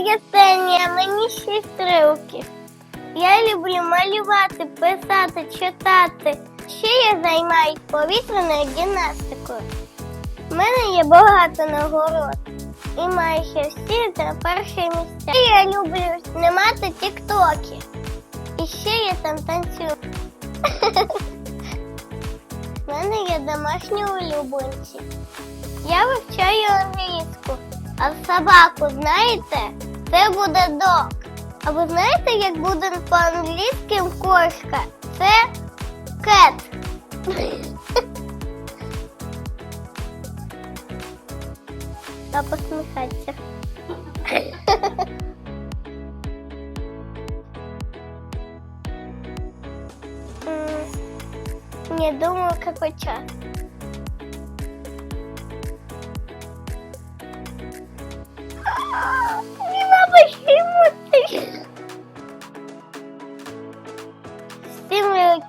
звати Єсенія, мені 6 років. Я люблю малювати, писати, читати. Ще я займаюсь повітряною гімнастикою. У мене є багато нагород. І майже всі за перше місце. Я люблю знімати тіктоки. І ще я там танцюю. У мене є домашні улюбленці. Я вивчаю англійську, а собаку знаєте? Це буде дог. А ви знаєте, як буде по-англійськи кошка? Це кет. Та посміхатися. М, Не думаю, какой час.